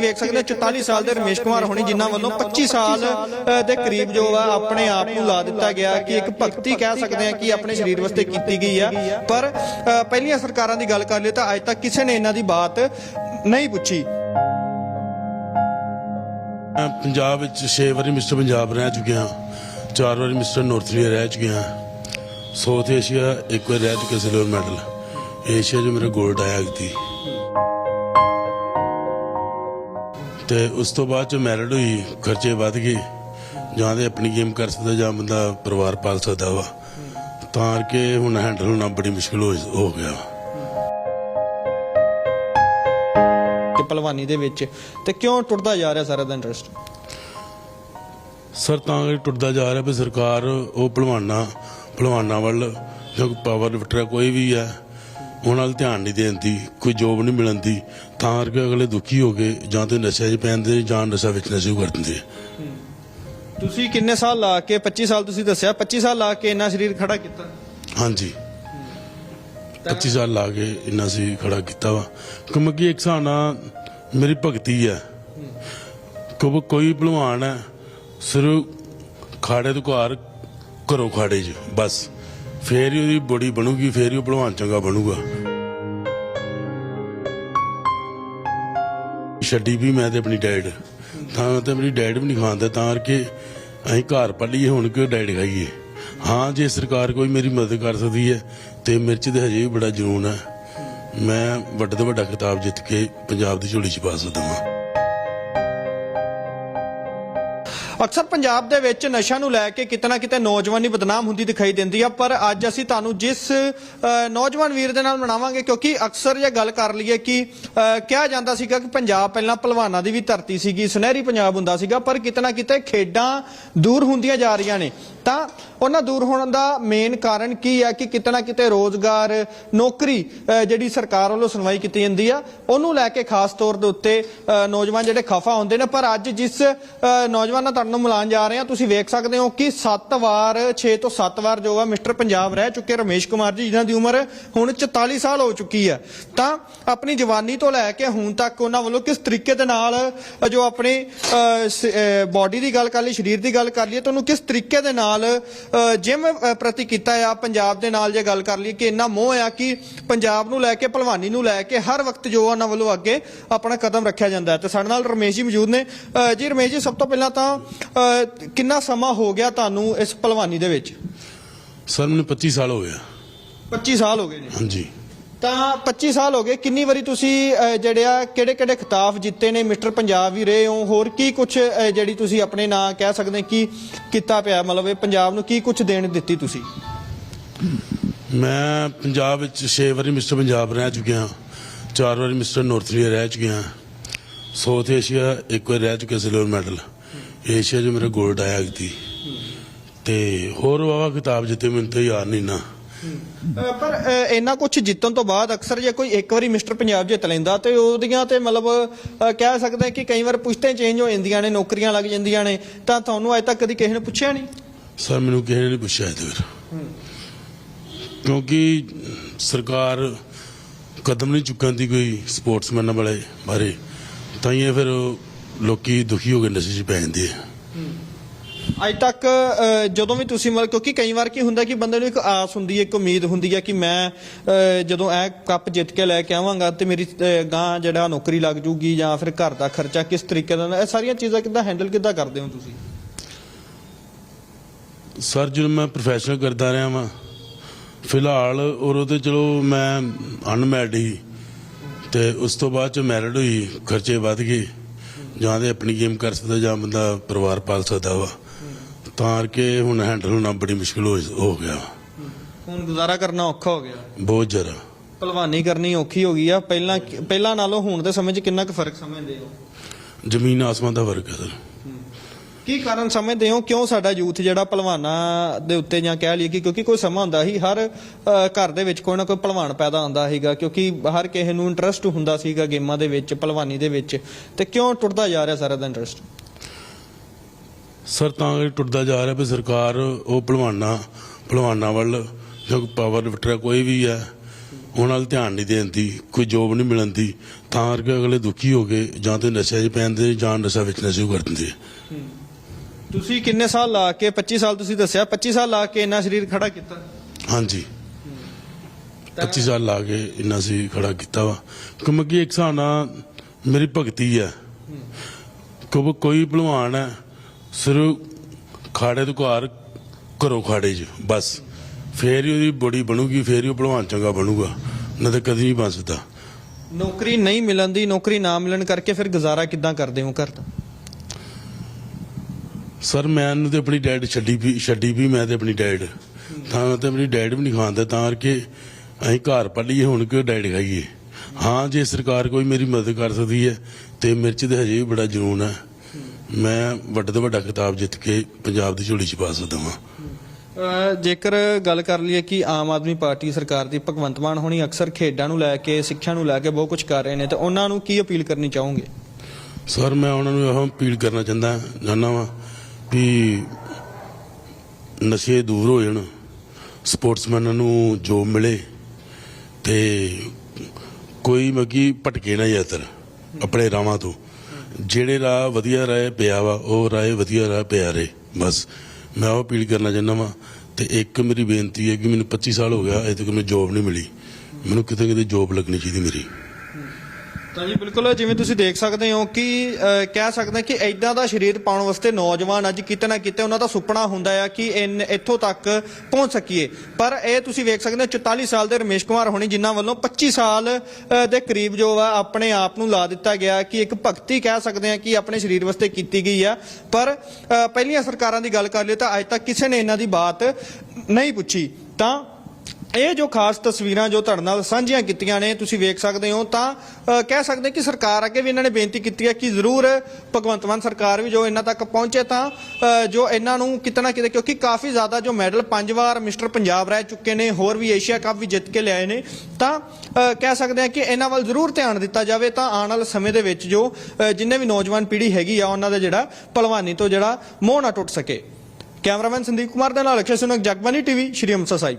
ਤੁਸੀਂ ਵੇਖ ਸਕਦੇ ਹੋ 44 ਸਾਲ ਦੇ ਰਮੇਸ਼ ਕੁਮਾਰ ਹੋਣੀ ਜਿਨ੍ਹਾਂ ਵੱਲੋਂ 25 ਸਾਲ ਦੇ ਕਰੀਬ ਜੋ ਆ, ਆਪਣੇ ਆਪ ਨੂੰ ਲਾ ਦਿੱਤਾ ਗਿਆ ਕਿ ਇੱਕ ਭਗਤੀ ਕਹਿ ਸਕਦੇ ਆ ਕਿ ਆਪਣੇ ਸਰੀਰ ਵਾਸਤੇ ਕੀਤੀ ਗਈ ਆ। ਪਰ ਪਹਿਲੀਆਂ ਸਰਕਾਰਾਂ ਦੀ ਗੱਲ ਕਰ ਲਈ ਤਾਂ ਅੱਜ ਤੱਕ ਕਿਸੇ ਨੇ ਇਹਨਾਂ ਦੀ ਬਾਤ ਨਹੀਂ ਪੁੱਛੀ। ਪੰਜਾਬ ਵਿੱਚ 6 ਵਾਰੀ ਮਿਸਟਰ ਪੰਜਾਬ ਰਹਿ ਚੁੱਕਿਆ ਚਾਰ ਵਾਰੀ ਮਿਸਟਰ ਨਾਰਥ ਇੰਡੀਆ ਰਹਿ ਚੁੱਕਿਆ ਸਾਊਥ ਏਸ਼ੀਆ ਇੱਕ ਵਾਰ ਰਹਿ ਚੁੱਕਿਆ ਸਿਲਵਰ ਮੈਡਲ। ਏਸ਼ੀਆ 'ਚ ਮੇਰਾ 골ਡ ਆਇਆ ਕੀਤੀ ਤੇ ਉਸ ਤੋਂ ਬਾਅਦ ਚ ਮੈਰਿਡ ਹੋਈ ਖਰਚੇ ਵੱਧ ਗਏ। ਜਾਂ ਤੇ ਆਪਣੀ ਗੇਮ ਕਰ ਸਕਦਾ ਜਾਂ ਬੰਦਾ ਪਰਿਵਾਰ ਪਾਲ ਸਕਦਾ ਵਾ। ਤਾਂ ਕਰਕੇ ਹੁਣ ਹੈਂਡਲ ਹੋਣਾ ਬੜੀ ਮੁਸ਼ਕਲ ਹੋ ਗਿਆ ਕਿ ਪਹਿਲਵਾਨੀ ਦੇ ਵਿੱਚ ਤੇ ਕਿਉਂ ਟੁੱਟਦਾ ਜਾ ਰਿਹਾ ਸਾਰਾ ਦਾ ਇੰਟਰਸਟ ਸਰ ਤਾਂ ਇਹ ਟੁੱਟਦਾ ਜਾ ਰਿਹਾ ਵੀ ਸਰਕਾਰ ਉਹ ਭਲਵਾਨਾਂ ਭਲਵਾਨਾਂ ਵੱਲ ਜੋ ਪਾਵਰ ਲਿਫਟਰ ਕੋਈ ਵੀ ਹੈ। ਉਹਨਾਂ ਵੱਲ ਧਿਆਨ ਨਹੀਂ ਦੇਂਦੀ ਕੋਈ ਜੋਬ ਨਹੀਂ ਮਿਲਣਦੀ ਤਾਂ ਕਰਕੇ ਅਗਲੇ ਦੁਖੀ ਹੋ ਗਏ ਜਾਂ ਤੇ ਨਸ਼ੇ 'ਚ ਪੈਂਦੇ ਜਾਂ ਨਸ਼ਾ ਵੇਚਣਾ ਸ਼ੁਰੂ ਕਰ ਦਿੰਦੇ ਤੁਸੀਂ ਕਿੰਨੇ ਸਾਲ ਲਾ ਕੇ 25 ਸਾਲ ਤੁਸੀਂ ਦੱਸਿਆ 25 ਸਾਲ ਲਾ ਕੇ ਇੰਨਾ ਸਰੀਰ ਖੜਾ ਕੀਤਾ? ਹਾਂਜੀ। 25 ਸਾਲ ਲਾ ਕੇ ਇੰਨਾ ਸੀ ਖੜਾ ਕੀਤਾ ਵਾ। ਕਿਉਂਕਿ ਇੱਕ ਨਾਲ ਮੇਰੀ ਭਗਤੀ ਹੈ ਕਿਉਂਕਿ ਕੋਈ ਭਲਵਾਨ ਹੈ ਸਿਰਫ ਖਾੜੇ ਤੋਂ ਘਰ ਘਰੋਂ ਖਾੜੇ 'ਚ ਬਸ। ਫੇਰ ਹੀ ਉਹਦੀ ਬੋੜੀ ਬਣੂਗੀ, ਫੇਰ ਹੀ ਉਹ ਭਲਵਾਨ ਚੰਗਾ ਬਣੂਗਾ। ਛੱਡੀ ਵੀ ਮੈਂ ਤੇ ਆਪਣੀ ਡੈਡ। ਤਾਂ ਤੇ ਆਪਣੀ ਡੈਡ ਵੀ ਨਹੀਂ ਖਾਂਦਾ ਤਾਂ ਕਰਕੇ ਅਸੀਂ ਘਰ ਪੱਲੀਏ, ਹੁਣ ਕਿ ਡੈਡ ਖਾਈਏ? ਹਾਂ, ਜੇ ਸਰਕਾਰ ਕੋਈ ਮੇਰੀ ਮਦਦ ਕਰ ਸਕਦੀ ਹੈ, ਤੇ ਮਿਰਚ 'ਚ ਤੇ ਹਜੇ ਵੀ ਬੜਾ ਜਨੂਨ ਹੈ। ਮੈਂ ਵੱਡੇ ਤੋਂ ਵੱਡਾ ਖਿਤਾਬ ਜਿੱਤ ਕੇ ਪੰਜਾਬ ਦੀ ਝੋਲੀ 'ਚ ਪਾ ਸਕਦਾ ਹਾਂ ਅਕਸਰ ਪੰਜਾਬ ਦੇ ਵਿੱਚ ਨਸ਼ਾ ਨੂੰ ਲੈ ਕੇ ਕਿਤੇ ਨਾ ਕਿਤੇ ਨੌਜਵਾਨੀ ਬਦਨਾਮ ਹੁੰਦੀ ਦਿਖਾਈ ਦਿੰਦੀ ਆ, ਪਰ ਅੱਜ ਅਸੀਂ ਤੁਹਾਨੂੰ ਜਿਸ ਨੌਜਵਾਨ ਵੀਰ ਦੇ ਨਾਲ ਮਨਾਵਾਂਗੇ, ਕਿਉਂਕਿ ਅਕਸਰ ਇਹ ਗੱਲ ਕਰ ਲਈਏ ਕਿ ਕਿਹਾ ਜਾਂਦਾ ਸੀਗਾ ਕਿ ਪੰਜਾਬ ਪਹਿਲਾਂ ਪਹਿਲਵਾਨਾਂ ਦੀ ਵੀ ਧਰਤੀ ਸੀਗੀ, ਸੁਨਹਿਰੀ ਪੰਜਾਬ ਹੁੰਦਾ ਸੀਗਾ, ਪਰ ਕਿਤੇ ਨਾ ਕਿਤੇ ਖੇਡਾਂ ਦੂਰ ਹੁੰਦੀਆਂ ਜਾ ਰਹੀਆਂ ਨੇ। ਤਾਂ ਉਹਨਾਂ ਦੂਰ ਹੋਣ ਦਾ ਮੇਨ ਕਾਰਨ ਕੀ ਹੈ ਕਿ ਕਿਤੇ ਨਾ ਕਿਤੇ ਰੋਜ਼ਗਾਰ, ਨੌਕਰੀ ਜਿਹੜੀ ਸਰਕਾਰ ਵੱਲੋਂ ਸੁਣਵਾਈ ਕੀਤੀ ਜਾਂਦੀ ਆ, ਉਹਨੂੰ ਲੈ ਕੇ ਖਾਸ ਤੌਰ ਦੇ ਉੱਤੇ ਨੌਜਵਾਨ ਜਿਹੜੇ ਖਫਾ ਹੁੰਦੇ ਨੇ, ਪਰ ਅੱਜ ਜਿਸ ਨੌਜਵਾਨ ਨਾਲ ਤੁਹਾਨੂੰ ਮਿਲਾਨ ਜਾ ਰਹੇ ਹਾਂ। ਤੁਸੀਂ ਵੇਖ ਸਕਦੇ ਹੋ ਕਿ 7 ਵਾਰ 6 ਤੋਂ 7 ਵਾਰ ਜੋ ਆ ਮਿਸਟਰ ਪੰਜਾਬ ਰਹਿ ਚੁੱਕੇ ਰਮੇਸ਼ ਕੁਮਾਰ ਜੀ, ਜਿਨ੍ਹਾਂ ਦੀ ਉਮਰ ਹੁਣ 44 ਸਾਲ ਹੋ ਚੁੱਕੀ ਹੈ ਤਾਂ ਆਪਣੀ ਜਵਾਨੀ ਤੋਂ ਲੈ ਕੇ ਹੁਣ ਤੱਕ ਉਹਨਾਂ ਵੱਲੋਂ ਕਿਸ ਤਰੀਕੇ ਦੇ ਨਾਲ ਜੋ ਆਪਣੇ ਬਾਡੀ ਦੀ ਗੱਲ ਕਰ ਲਈ, ਸਰੀਰ ਦੀ ਗੱਲ ਕਰ ਲਈਏ, ਤਾਂ ਉਹਨੂੰ ਕਿਸ ਤਰੀਕੇ ਦੇ ਨਾਲ ਜਿਮ ਪ੍ਰਤੀ ਕੀਤਾ ਆ? ਪੰਜਾਬ ਦੇ ਨਾਲ ਜੇ ਗੱਲ ਕਰ ਲਈਏ ਕਿ ਇੰਨਾ ਮੋਹ ਆ ਕਿ ਪੰਜਾਬ ਨੂੰ ਲੈ ਕੇ, ਭਲਵਾਨੀ ਨੂੰ ਲੈ ਕੇ ਹਰ ਵਕਤ ਜੋ ਉਹਨਾਂ ਵੱਲੋਂ ਅੱਗੇ ਆਪਣਾ ਕਦਮ ਰੱਖਿਆ ਜਾਂਦਾ ਹੈ। ਤੇ ਸਾਡੇ ਨਾਲ ਰਮੇਸ਼ ਜੀ ਮੌਜੂਦ ਨੇ। ਜੀ ਰਮੇਸ਼ ਜੀ, ਸਭ ਤੋਂ ਪਹਿਲਾਂ ਤਾਂ ਕਿੰਨਾ ਸਮਾਂ ਹੋ ਗਿਆ ਤੁਹਾਨੂੰ ਇਸ ਭਲਵਾਨੀ ਦੇ ਵਿੱਚ? ਸਰ ਮੈਨੂੰ 25 ਸਾਲ ਹੋ ਗਿਆ 25 ਸਾਲ ਹੋ ਗਏ ਨੇ ਹਾਂਜੀ। ਤਾਂ 25 ਸਾਲ ਹੋ ਗਏ ਕਿੰਨੀ ਵਾਰੀ ਤੁਸੀਂ ਜਿਹੜੇ ਆ ਕਿਹੜੇ ਕਿਹੜੇ ਖਿਤਾਬ ਜਿੱਤੇ ਨੇ? ਮਿਸਟਰ ਪੰਜਾਬ ਵੀ ਰਹੇ ਹੋ ਹੋਰ ਕੀ ਕੁਝ ਜਿਹੜੀ ਤੁਸੀਂ ਆਪਣੇ ਨਾਂ ਕਹਿ ਸਕਦੇ ਕੀ ਕੀਤਾ ਪਿਆ? ਮਤਲਬ ਇਹ ਪੰਜਾਬ ਨੂੰ ਕੀ ਕੁਝ ਦੇਣ ਦਿੱਤੀ ਤੁਸੀਂ? ਮੈਂ ਪੰਜਾਬ ਵਿੱਚ 6 ਵਾਰੀ ਮਿਸਟਰ ਪੰਜਾਬ ਰਹਿ ਚੁੱਕਿਆ ਚਾਰ ਵਾਰੀ ਮਿਸਟਰ ਨਾਰਥ ਇੰਡੀਆ ਰਹਿ ਚੁੱਕਿਆ ਸਾਊਥ ਏਸ਼ੀਆ ਇੱਕ ਵਾਰ ਰਹਿ ਚੁੱਕਿਆ ਸਿਲਵਰ ਮੈਡਲ। ਏਸ਼ੀਆ 'ਚ ਮੇਰਾ 골ਡ ਆਇਆ ਕੀਤੀ ਤੇ ਹੋਰ ਵਾਵਾ ਕਿਤਾਬ ਜਿੱਤੇ ਮੈਨੂੰ ਤਾਂ ਯਾਦ ਨਹੀਂ ਨਾ। ਪਰ ਅ, ਇੰਨਾ ਕੁਝ ਜਿੱਤਣ ਤੋਂ ਬਾਅਦ ਅਕਸਰ ਜੇ ਕੋਈ ਇੱਕ ਵਾਰੀ ਮਿਸਟਰ ਪੰਜਾਬ ਜਿੱਤ ਲੈਂਦਾ ਤੇ ਉਹਦੀਆਂ ਤੇ ਮਤਲਬ ਕਹਿ ਸਕਦੇ ਹਾਂ ਕਿ ਕਈ ਵਾਰ ਪੁਸ਼ਤੇ ਚੇਂਜ ਹੋ ਜਾਂਦੀਆਂ ਨੇ ਨੌਕਰੀਆਂ ਲੱਗ ਜਾਂਦੀਆਂ ਨੇ ਤਾਂ ਤੁਹਾਨੂੰ ਅਜੇ ਤੱਕ ਕਦੀ ਕਿਸੇ ਨੇ ਪੁੱਛਿਆ ਨਹੀਂ? ਸਰ ਮੈਨੂੰ ਕਿਸੇ ਨੇ ਨਹੀਂ ਪੁੱਛਿਆ ਇਹਦੇ ਫਿਰ ਕਿਉਂਕਿ ਸਰਕਾਰ ਕਦਮ ਨਹੀਂ ਚੁੱਕਣ ਦੀ ਕੋਈ ਸਪੋਰਟਸਮੈਨਾਂ ਵਾਲੇ ਬਾਰੇ। ਤਾਂ ਹੀ ਇਹ ਫਿਰ ਲੋਕੀ ਦੁਖੀ ਹੋ ਕੇ ਨਸ਼ੇ 'ਚ ਪੈ ਜਾਂਦੇ ਆ। ਅੱਜ ਤੱਕ ਜਦੋਂ ਵੀ ਤੁਸੀਂ ਮਤਲਬ ਕਿਉਂਕਿ ਕਈ ਵਾਰ ਕੀ ਹੁੰਦਾ ਕਿ ਬੰਦੇ ਨੂੰ ਇੱਕ ਆਸ ਹੁੰਦੀ ਹੈ ਇੱਕ ਉਮੀਦ ਹੁੰਦੀ ਹੈ ਕਿ ਮੈਂ ਜਦੋਂ ਇਹ ਕੱਪ ਜਿੱਤ ਕੇ ਲੈ ਕੇ ਆਵਾਂਗਾ ਤੇ ਮੇਰੀ ਅ, ਗਾਂ ਜਿਹੜਾ ਨੌਕਰੀ ਲੱਗ ਜੂਗੀ ਜਾਂ ਫਿਰ ਘਰ ਦਾ ਖਰਚਾ ਕਿਸ ਤਰੀਕੇ ਦਾ ਇਹ ਸਾਰੀਆਂ ਚੀਜ਼ਾਂ ਕਿੱਦਾਂ ਹੈਂਡਲ ਕਿੱਦਾਂ ਕਰਦੇ ਹੋ ਤੁਸੀਂ? ਸਰ ਜਦੋਂ ਮੈਂ ਪ੍ਰੋਫੈਸ਼ਨਲ ਕਰਦਾ ਰਿਹਾ ਵਾਂ ਫਿਲਹਾਲ ਔਰ ਤੇ ਚਲੋ ਮੈਂ ਅਨਮੈਰਿਡ ਹੀ ਤੇ ਉਸ ਤੋਂ ਬਾਅਦ ਚ ਮੈਰਿਡ ਹੋਈ ਖਰਚੇ ਵੱਧ ਗਏ। ਜਾਂ ਤੇ ਆਪਣੀ ਗੇਮ ਕਰ ਸਕਦਾ ਜਾਂ ਬੰਦਾ ਪਰਿਵਾਰ ਪਾਲ ਸਕਦਾ ਵਾ। ਤਾਂ ਕਰਕੇ ਹੁਣ ਹੈਂਡਲ ਹੋਣਾ ਬੜੀ ਮੁਸ਼ਕਲ ਹੋ ਗਿਆ ਹੁਣ ਗੁਜ਼ਾਰਾ ਕਰਨਾ ਔਖਾ ਹੋ ਗਿਆ। ਬਹੁਤ ਜ਼ਿਆਦਾ। ਭਲਵਾਨੀ ਕਰਨੀ ਔਖੀ ਹੋ ਗਈ ਆ। ਪਹਿਲਾਂ ਪਹਿਲਾਂ ਨਾਲੋਂ ਹੁਣ ਦੇ ਸਮੇਂ 'ਚ ਕਿੰਨਾ ਕੁ ਫ਼ਰਕ ਸਮਝਦੇ ਹੋ? ਜ਼ਮੀਨ ਆਸਮਾਨ ਦਾ ਫ਼ਰਕ ਹੈ ਸਰ। ਕੀ ਕਾਰਨ ਸਮਝਦੇ ਹੋ? ਕਿਉਂ ਸਾਡਾ ਯੂਥ ਜਿਹੜਾ ਭਲਵਾਨਾਂ ਦੇ ਉੱਤੇ ਜਾਂ ਕਹਿ ਲਈਏ ਕਿ ਕਿਉਂਕਿ ਕੋਈ ਸਮਾਂ ਹੁੰਦਾ ਸੀ ਹਰ ਅ, ਘਰ ਦੇ ਵਿੱਚ ਕੋਈ ਨਾ ਕੋਈ ਭਲਵਾਨ ਪੈਦਾ ਹੁੰਦਾ ਸੀਗਾ ਕਿਉਂਕਿ ਹਰ ਕਿਸੇ ਨੂੰ ਇੰਟਰਸਟ ਹੁੰਦਾ ਸੀਗਾ ਗੇਮਾਂ ਦੇ ਵਿੱਚ ਭਲਵਾਨੀ ਦੇ ਵਿੱਚ। ਤੇ ਕਿਉਂ ਟੁੱਟਦਾ ਜਾ ਰਿਹਾ ਸਾਰਾ ਦਾ ਇੰਟਰਸਟ ਸਰ ਤਾਂ ਇਹ ਟੁੱਟਦਾ ਜਾ ਰਿਹਾ ਵੀ ਸਰਕਾਰ ਉਹ ਭਲਵਾਨਾਂ ਭਲਵਾਨਾਂ ਵੱਲ ਜੋ ਪਾਵਰ ਲਿਫਟਰ ਕੋਈ ਵੀ ਹੈ ਉਹਨਾਂ ਨਾਲ ਧਿਆਨ ਨਹੀਂ ਦੇਣ ਦੀ ਕੋਈ ਜੋਬ ਨਹੀਂ ਮਿਲਣ ਦੀ। ਤਾਂ ਕਰਕੇ ਅਗਲੇ ਦੁਖੀ ਹੋ ਕੇ ਜਾਂ ਤੇ ਨਸ਼ੇ 'ਚ ਪੈਂਦੇ ਜਾਂ ਨਸ਼ਾ ਵੇਚਣਾ ਸ਼ੁਰੂ ਕਰ ਦਿੰਦੇ ਤੁਸੀਂ ਕਿੰਨੇ ਸਾਲ ਲਾ ਕੇ 25 ਸਾਲ ਤੁਸੀਂ ਦੱਸਿਆ 25 ਸਾਲ ਲਾ ਕੇ ਇੰਨਾ ਸਰੀਰ ਖੜਾ ਕੀਤਾ? ਹਾਂਜੀ। 25 ਸਾਲ ਲਾ ਕੇ ਇੰਨਾ ਸੀ ਖੜਾ ਕੀਤਾ ਵਾ। ਕਿਉਂਕਿ ਇੱਕ ਹਿਸਾਬ ਨਾਲ ਮੇਰੀ ਭਗਤੀ ਹੈ ਕਿਉਂਕਿ ਕੋਈ ਭਲਵਾਨ ਹੈ ਸਿਰਫ ਖਾੜੇ ਤੋਂ ਘਰ ਘਰੋਂ ਖਾੜੇ 'ਚ ਬਸ। ਫੇਰ ਹੀ ਉਹਦੀ ਬੋਡੀ ਬਣੂਗੀ ਫੇਰ ਹੀ ਉਹ ਭਲਵਾਨ ਚੰਗਾ ਬਣੂਗਾ। ਨਹੀਂ ਤਾਂ ਕਦੀ ਨਹੀਂ ਬਣ ਸਕਦਾ। ਨੌਕਰੀ ਨਹੀਂ ਮਿਲਣ ਦੀ ਨੌਕਰੀ ਨਾ ਮਿਲਣ ਕਰਕੇ ਫਿਰ ਗੁਜ਼ਾਰਾ ਕਿੱਦਾਂ ਕਰਦੇ ਹੋ ਘਰ ਦਾ? ਸਰ ਮੈਂ ਤੇ ਆਪਣੀ ਡੈਡ ਛੱਡੀ ਵੀ ਛੱਡੀ ਵੀ ਮੈਂ ਤੇ ਆਪਣੀ ਡੈਡ। ਤਾਂ ਤੇ ਆਪਣੀ ਡੈਡ ਵੀ ਨਹੀਂ ਖਾਂਦਾ ਤਾਂ ਕਰਕੇ ਅਸੀਂ ਘਰ ਪੱਲੀਏ ਹੁਣ ਕਿ ਡੈਡ ਖਾਈਏ? ਹਾਂ ਜੇ ਸਰਕਾਰ ਕੋਈ ਮੇਰੀ ਮਦਦ ਕਰ ਸਕਦੀ ਹੈ ਤੇ ਮੇਰੇ 'ਚ ਤੇ ਹਜੇ ਵੀ ਬੜਾ ਜਨੂਨ ਹੈ। ਮੈਂ ਵੱਡੇ ਤੋਂ ਵੱਡਾ ਕਿਤਾਬ ਜਿੱਤ ਕੇ ਪੰਜਾਬ ਦੀ ਝੋਲੀ 'ਚ ਪਾ ਸਕਦਾ ਹਾਂ ਜੇਕਰ ਗੱਲ ਕਰ ਲਈਏ ਕਿ ਆਮ ਆਦਮੀ ਪਾਰਟੀ ਸਰਕਾਰ ਦੀ ਭਗਵੰਤ ਮਾਨ ਹੋਣੀ ਅਕਸਰ ਖੇਡਾਂ ਨੂੰ ਲੈ ਕੇ ਸਿੱਖਿਆ ਨੂੰ ਲੈ ਕੇ ਬਹੁਤ ਕੁਝ ਕਰ ਰਹੇ ਨੇ ਤੇ ਉਹਨਾਂ ਨੂੰ ਕੀ ਅਪੀਲ ਕਰਨੀ ਚਾਹੋਗੇ? ਸਰ ਮੈਂ ਉਹਨਾਂ ਨੂੰ ਇਹੋ ਅਪੀਲ ਕਰਨਾ ਚਾਹੁੰਦਾ ਚਾਹੁੰਦਾ ਵਾਂ ਵੀ ਨਸ਼ੇ ਦੂਰ ਹੋ ਜਾਣ, ਸਪੋਰਟਸਮੈਨਾਂ ਨੂੰ ਜੋਬ ਮਿਲੇ ਤੇ ਕੋਈ ਮਗੀ ਭਟਕੇ ਨਾ ਯਾਤਰ ਆਪਣੇ ਰਾਵਾਂ ਤੋਂ। ਜਿਹੜੇ ਰਾਹ ਵਧੀਆ ਰਾਹ ਪਿਆ ਵਾ, ਉਹ ਰਾਹ ਵਧੀਆ ਰਾਹ ਪਿਆ ਰਹੇ, ਬਸ। ਮੈਂ ਉਹ ਅਪੀਲ ਕਰਨਾ ਚਾਹੁੰਦਾ ਵਾਂ ਤੇ ਇੱਕ ਮੇਰੀ ਬੇਨਤੀ ਹੈ ਕਿ ਮੈਨੂੰ 25 ਸਾਲ ਹੋ ਗਿਆ, ਅਜੇ ਤੱਕ ਮੈਨੂੰ ਜੋਬ ਨਹੀਂ ਮਿਲੀ। ਮੈਨੂੰ ਕਿਤੇ ਕਿਤੇ ਜੋਬ ਲੱਗਣੀ ਚਾਹੀਦੀ ਮੇਰੀ। ਤਾਂ ਜੀ ਬਿਲਕੁਲ ਜਿਵੇਂ ਤੁਸੀਂ ਦੇਖ ਸਕਦੇ ਹੋ ਕਿ ਕਹਿ ਸਕਦੇ ਹਾਂ ਕਿ ਐਦਾਂ ਦਾ ਸਰੀਰ ਪਾਉਣ ਵਾਸਤੇ ਨੌਜਵਾਨ ਅੱਜ ਕਿਤੇ ਨਾ ਕਿਤੇ ਉਹਨਾਂ ਦਾ ਸੁਪਨਾ ਹੁੰਦਾ ਆ ਕਿ ਇਨ- ਇੱਥੋਂ ਤੱਕ ਪਹੁੰਚ ਸਕੀਏ। ਪਰ ਇਹ ਤੁਸੀਂ ਵੇਖ ਸਕਦੇ ਹੋ 44 ਸਾਲ ਦੇ ਰਮੇਸ਼ ਕੁਮਾਰ ਹੋਣੀ ਜਿਨ੍ਹਾਂ ਵੱਲੋਂ 25 ਸਾਲ ਦੇ ਕਰੀਬ ਜੋ ਆ ਆਪਣੇ ਆਪ ਨੂੰ ਲਾ ਦਿੱਤਾ ਗਿਆ ਕਿ ਇੱਕ ਭਗਤੀ ਕਹਿ ਸਕਦੇ ਆ ਕਿ ਆਪਣੇ ਸਰੀਰ ਵਾਸਤੇ ਕੀਤੀ ਗਈ ਆ। ਪਰ ਪਹਿਲੀਆਂ ਸਰਕਾਰਾਂ ਦੀ ਗੱਲ ਕਰ ਲਈਏ ਤਾਂ ਅੱਜ ਤੱਕ ਕਿਸੇ ਨੇ ਇਹਨਾਂ ਦੀ ਬਾਤ ਨਹੀਂ ਪੁੱਛੀ। ਤਾਂ ਇਹ ਜੋ ਖਾਸ ਤਸਵੀਰਾਂ ਜੋ ਤੁਹਾਡੇ ਨਾਲ ਸਾਂਝੀਆਂ ਕੀਤੀਆਂ ਨੇ, ਤੁਸੀਂ ਵੇਖ ਸਕਦੇ ਹੋ, ਤਾਂ ਕਹਿ ਸਕਦੇ ਕਿ ਸਰਕਾਰ ਅੱਗੇ ਵੀ ਇਹਨਾਂ ਨੇ ਬੇਨਤੀ ਕੀਤੀ ਹੈ ਕਿ ਜ਼ਰੂਰ ਭਗਵੰਤ ਮਾਨ ਸਰਕਾਰ ਵੀ ਜੋ ਇਹਨਾਂ ਤੱਕ ਪਹੁੰਚੇ ਤਾਂ ਜੋ ਇਹਨਾਂ ਨੂੰ ਕਿਤੇ ਨਾ ਕਿਤੇ, ਕਿਉਂਕਿ ਕਾਫੀ ਜ਼ਿਆਦਾ ਜੋ ਮੈਡਲ ਪੰਜ ਵਾਰ ਮਿਸਟਰ ਪੰਜਾਬ ਰਹਿ ਚੁੱਕੇ ਨੇ, ਹੋਰ ਵੀ ਏਸ਼ੀਆ ਕੱਪ ਵੀ ਜਿੱਤ ਕੇ ਲਿਆਏ ਨੇ, ਤਾਂ ਕਹਿ ਸਕਦੇ ਹਾਂ ਕਿ ਇਹਨਾਂ ਵੱਲ ਜ਼ਰੂਰ ਧਿਆਨ ਦਿੱਤਾ ਜਾਵੇ ਤਾਂ ਆਉਣ ਵਾਲੇ ਸਮੇਂ ਦੇ ਵਿੱਚ ਜੋ ਜਿੰਨੇ ਵੀ ਨੌਜਵਾਨ ਪੀੜ੍ਹੀ ਹੈਗੀ ਆ, ਉਹਨਾਂ ਦਾ ਜਿਹੜਾ ਭਲਵਾਨੀ ਤੋਂ ਜਿਹੜਾ ਮੋਹ ਨਾ ਟੁੱਟ ਸਕੇ। ਕੈਮਰਾਮੈਨ ਸੰਦੀਪ ਕੁਮਾਰ ਦੇ ਨਾਲ ਅਕਸ਼ੇ ਸੁਨਕ ਜਗਬਾਨੀ ਟੀਵੀ, ਸ਼੍ਰੀ ਅੰਮ੍ਰਿਤਸਰ ਸਾਹਿਬ।